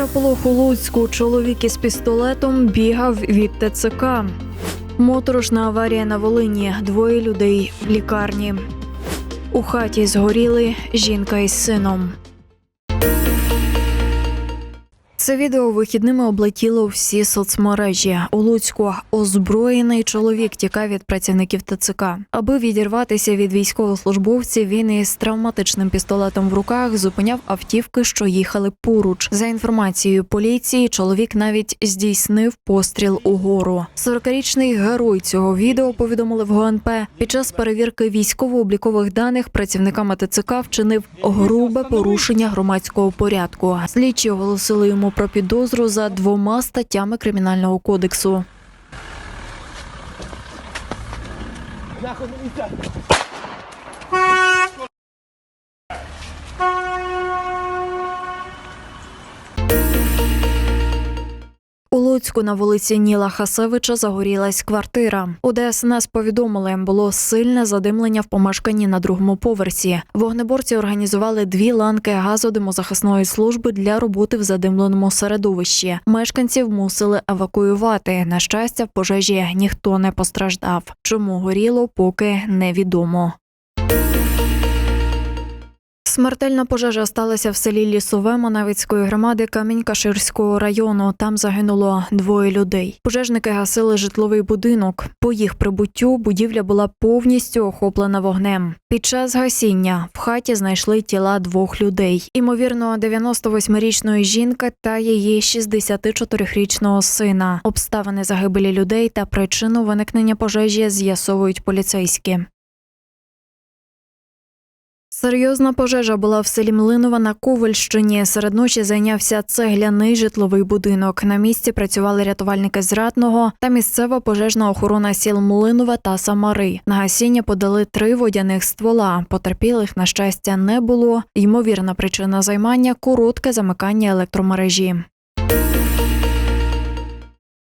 Переполох у Луцьку чоловік із пістолетом бігав від ТЦК. Моторошна аварія на Волині. Двоє людей в лікарні. У хаті згоріли жінка із сином. Це відео вихідними облетіло всі соцмережі. У Луцьку озброєний чоловік тікав від працівників ТЦК. Аби відірватися від військовослужбовців, він із травматичним пістолетом в руках зупиняв автівки, що їхали поруч. За інформацією поліції, чоловік навіть здійснив постріл угору. 40-річний герой цього відео повідомили в ГНП. Під час перевірки військово-облікових даних працівниками ТЦК вчинив грубе порушення громадського порядку. Слідчі оголосили йому про підозру за двома статтями кримінального кодексу. Луцьку на вулиці Ніла Хасевича загорілась квартира. У ДСНС повідомили, було сильне задимлення в помешканні на другому поверсі. Вогнеборці організували дві ланки газодимозахисної служби для роботи в задимленому середовищі. Мешканців мусили евакуювати. На щастя, в пожежі ніхто не постраждав. Чому горіло, поки невідомо. Смертельна пожежа сталася в селі Лісове Маневицької громади Камінь-Каширського району. Там загинуло двоє людей. Пожежники гасили житловий будинок. По їх прибуттю будівля була повністю охоплена вогнем. Під час гасіння в хаті знайшли тіла двох людей. Імовірно, 98-річної жінки та її 64-річного сина. Обставини загибелі людей та причину виникнення пожежі з'ясовують поліцейські. Серйозна пожежа була в селі Млинова на Ковальщині. Серед ночі зайнявся цегляний житловий будинок. На місці працювали рятувальники з Ратного та місцева пожежна охорона сіл Млинова та Самари. На гасіння подали три водяних ствола. Потерпілих, на щастя, не було. Ймовірна причина займання коротке замикання електромережі.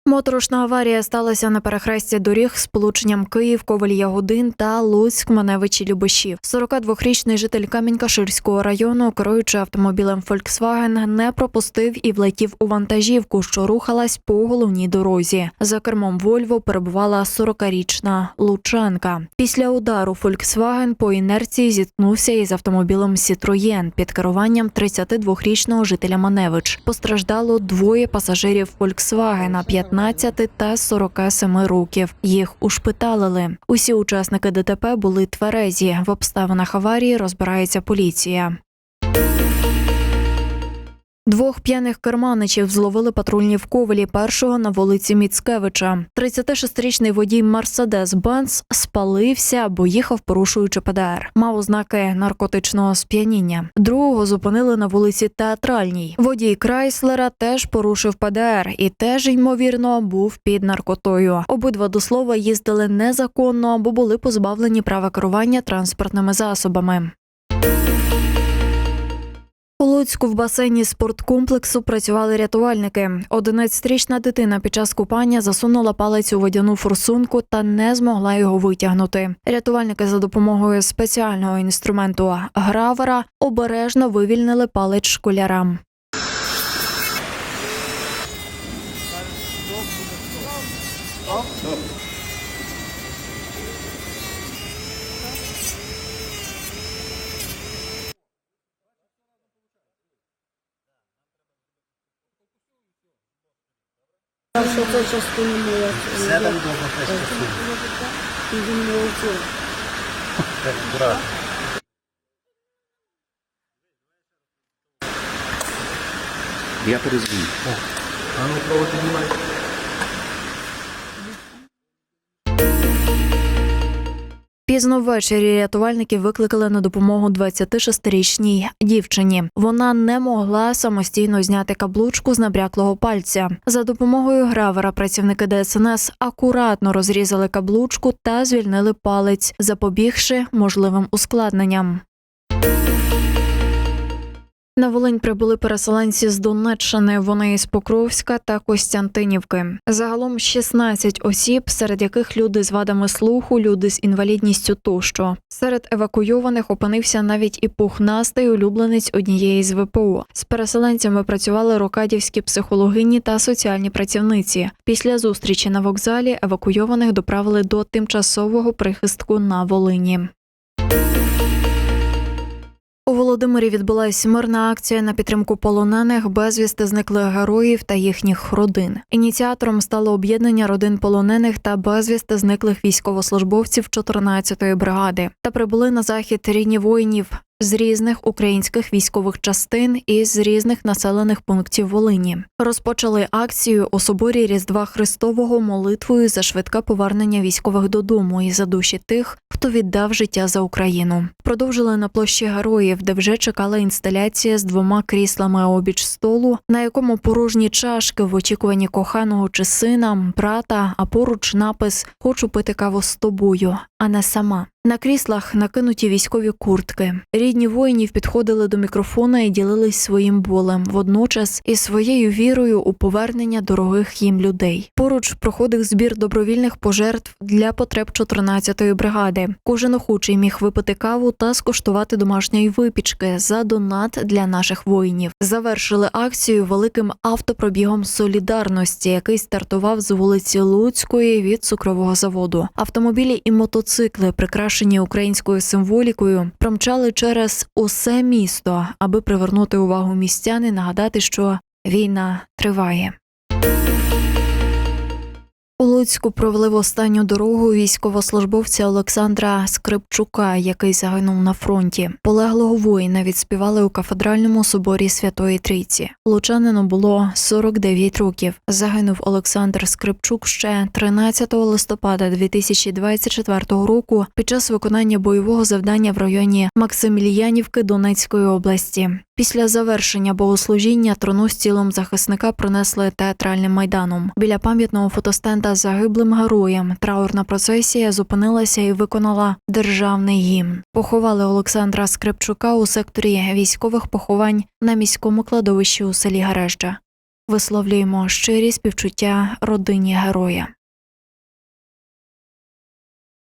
Моторошна аварія сталася на перехресті доріг з полученням Київ, Коваль Ягодин та Луцьк Маневичі Любишів. 42-річний житель Камінь-Каширського району, керуючи автомобілем Volkswagen, не пропустив і влетів у вантажівку, що рухалась по головній дорозі. За кермом Вольво перебувала 40-річна Лучанка. Після удару Volkswagen по інерції зіткнувся із автомобілем Citroën під керуванням 32-річного жителя Маневич. Постраждало двоє пасажирів Volkswagen 15 та 47 років. Їх ушпиталили. Усі учасники ДТП були тверезі. В обставинах аварії розбирається поліція. Двох п'яних керманичів зловили патрульні в Ковелі першого на вулиці Міцкевича. 36-річний водій Мерседес Бенц спалився, бо їхав порушуючи ПДР. Мав ознаки наркотичного сп'яніння. Другого зупинили на вулиці Театральній. Водій Крайслера теж порушив ПДР і теж ймовірно був під наркотою. Обидва до слова їздили незаконно, бо були позбавлені права керування транспортними засобами. У Луцьку в басейні спорткомплексу працювали рятувальники. 11-річна дитина під час купання засунула палець у водяну форсунку та не змогла його витягнути. Рятувальники за допомогою спеціального інструменту гравера обережно вивільнили палець школярам. Що це частина моя. Все там добре теж частина. І він не оце. Так, брат. Я перезвоню. А ну, провод піднімай. Пізно ввечері рятувальники викликали на допомогу 26-річній дівчині. Вона не могла самостійно зняти каблучку з набряклого пальця. За допомогою гравера працівники ДСНС акуратно розрізали каблучку та звільнили палець, запобігши можливим ускладненням. На Волинь прибули переселенці з Донеччини. Вони із Покровська та Костянтинівки. Загалом 16 осіб, серед яких люди з вадами слуху, люди з інвалідністю тощо. Серед евакуйованих опинився навіть і пухнастий улюбленець однієї з ВПО. З переселенцями працювали рокадівські психологині та соціальні працівниці. Після зустрічі на вокзалі евакуйованих доправили до тимчасового прихистку на Волині. У Володимирі відбулась мирна акція на підтримку полонених, безвісти зниклих героїв та їхніх родин. Ініціатором стало об'єднання родин полонених та безвісти зниклих військовослужбовців 14-ї бригади. Та прибули на захід рідні воїнів з різних українських військових частин і з різних населених пунктів Волині. Розпочали акцію у соборі Різдва Христового молитвою за швидке повернення військових додому і за душі тих, хто віддав життя за Україну. Продовжили на площі героїв, де вже чекала інсталяція з двома кріслами обіч столу, на якому порожні чашки в очікуванні коханого чи сина, брата, а поруч напис Хочу пити каву з тобою, а не сама. На кріслах накинуті військові куртки. Рідні воїнів підходили до мікрофона і ділились своїм болем, водночас і своєю вірою у повернення дорогих їм людей. Поруч проходив збір добровільних пожертв для потреб 14-ї бригади. Кожен охочий міг випити каву та скуштувати домашньої випічки за донат для наших воїнів. Завершили акцію великим автопробігом солідарності, який стартував з вулиці Луцької від цукрового заводу. Автомобілі і мотоцикли, прикрашені українською символікою, промчали через усе місто, аби привернути увагу містян і нагадати, що війна триває. У Луцьку провели в останню дорогу військовослужбовця Олександра Скрипчука, який загинув на фронті. Полеглого воїна відспівали у кафедральному соборі Святої Трійці. Лучанину було 49 років. Загинув Олександр Скрипчук ще 13 листопада 2024 року під час виконання бойового завдання в районі Максимільянівки Донецької області. Після завершення богослужіння трону з тілом захисника пронесли театральним майданом. Біля пам'ятного фотостенда загиблим героям траурна процесія зупинилася і виконала державний гімн. Поховали Олександра Скрипчука у секторі військових поховань на міському кладовищі у селі Гарежджа. Висловлюємо щирі співчуття родині героя.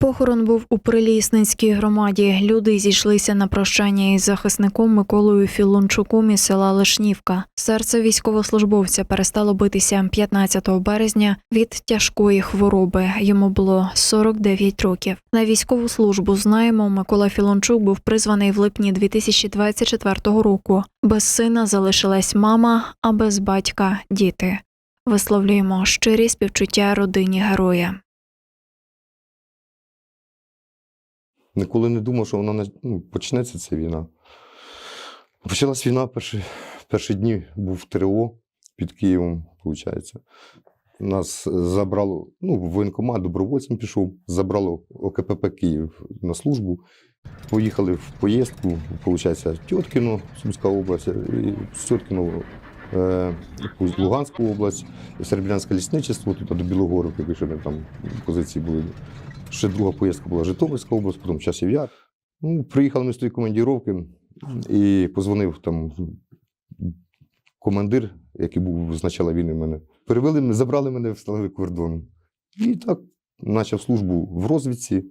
Похорон був у Прилісненській громаді. Люди зійшлися на прощання із захисником Миколою Філончуком із села Лишнівка. Серце військовослужбовця перестало битися 15 березня від тяжкої хвороби. Йому було 49 років. На військову службу знаємо, Микола Філончук був призваний в липні 2024 року. Без сина залишилась мама, а без батька діти. Висловлюємо щирі співчуття родині героя. Ніколи не думав, що вона на- ну, почнеться ця війна. Почалась війна перші, перші дні був ТРО під Києвом, виходить. Нас забрало, ну, воєнкомат добровольцем пішов, забрало ОКПП Київ на службу. Поїхали в поїздку, виходить, Тьоткіно, Сумська область, з Тьоткіно е, Луганську область, Серебрянське лісничество, тут до Білогорівки, якщо ми там позиції були. Ще друга поїздка була Житомирська область, потім часів яр. Ну, приїхали ми з тої командіровки і позвонив там командир, який був з начала війни в мене. Перевели мене, забрали мене в сталевий кордон. І так почав службу в розвідці,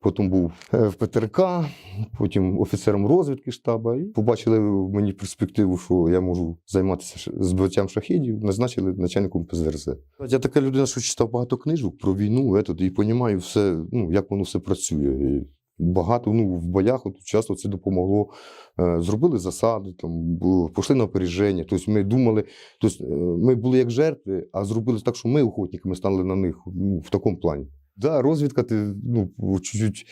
потім був е, в ПТРК, потім офіцером розвідки штаба. І побачили мені перспективу, що я можу займатися збиттям шахідів, назначили начальником ПЗРЗ. Я така людина, що читав багато книжок про війну, етот, і розумію все, ну, як воно все працює. Багато ну, в боях от, часто це допомогло. Е, Зробили засади, там, пішли на опереження. Тобто ми думали, тобто, ми були як жертви, а зробили так, що ми охотниками стали на них ну, в такому плані. Да, розвідка, ти, ну, чуть-чуть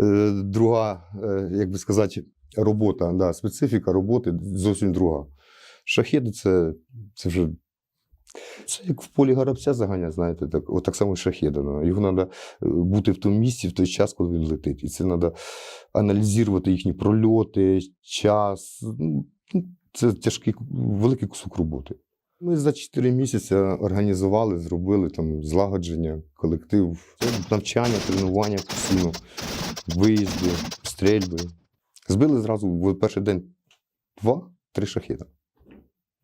е, друга, е, як би сказати, робота, да, специфіка роботи зовсім друга. Шахеди це, це вже це як в полі горобця заганяти, знаєте, так, от так само шахеда. ну. Його треба бути в тому місці в той час, коли він летить. І це треба аналізувати їхні прольоти, час. Ну, Це тяжкий, великий кусок роботи. Ми за 4 місяці організували, зробили там злагодження, колектив, навчання, тренування постійно, виїзди, стрельби. Збили зразу в перший день два, три шахіда.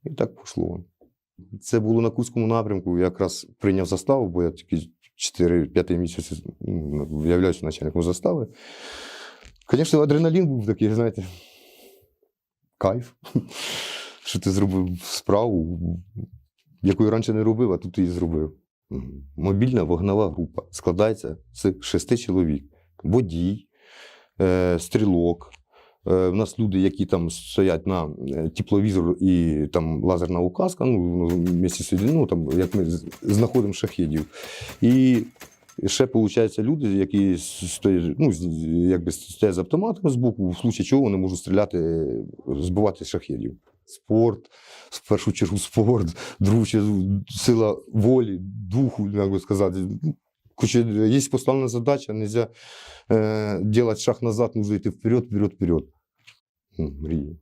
І так пішло. Це було на Курському напрямку. Я якраз прийняв заставу, бо я тільки 4-5 місяців ну, являюся начальником застави. Звісно, адреналін був такий, знаєте, кайф, що ти зробив справу, яку я раніше не робив, а тут її зробив. Мобільна вогнева група складається з шести чоловік: водій, е, стрілок. Е, в нас люди, які там стоять на е, тепловізор і там лазерна указка, ну, сидять, ну, там, як ми знаходимо шахедів. І ще, виходить, люди, які стоять, ну, якби стоять з автоматами з боку, в случаї чого вони можуть стріляти, е, збивати шахедів. Спорт, в першу чергу спорт, другу чергу сила волі, духу, як би сказати. Хоча є поставлена задача, не можна делать шаг назад, нужно йти вперед, вперед, вперед. Ну, мрії.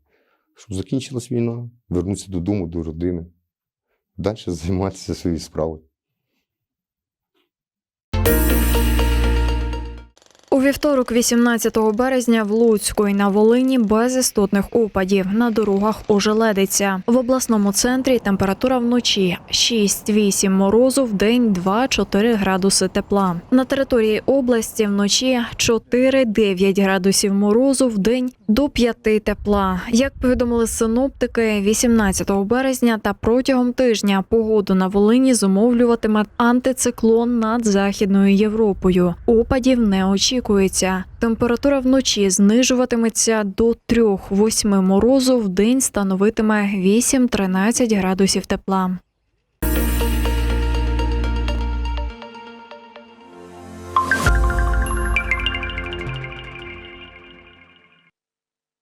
Щоб закінчилась війна, вернутися додому, до родини, далі займатися своєю справою. Вівторок, 18 березня, в Луцьку і на Волині без істотних опадів. На дорогах ожеледиться. В обласному центрі температура вночі 6-8 морозу, в день 2-4 градуси тепла. На території області вночі 4-9 градусів морозу, в день до 5 тепла. Як повідомили синоптики, 18 березня та протягом тижня погоду на Волині зумовлюватиме антициклон над Західною Європою. Опадів не очікується. Температура вночі знижуватиметься до 3-8 морозу, в день становитиме 8-13 градусів тепла.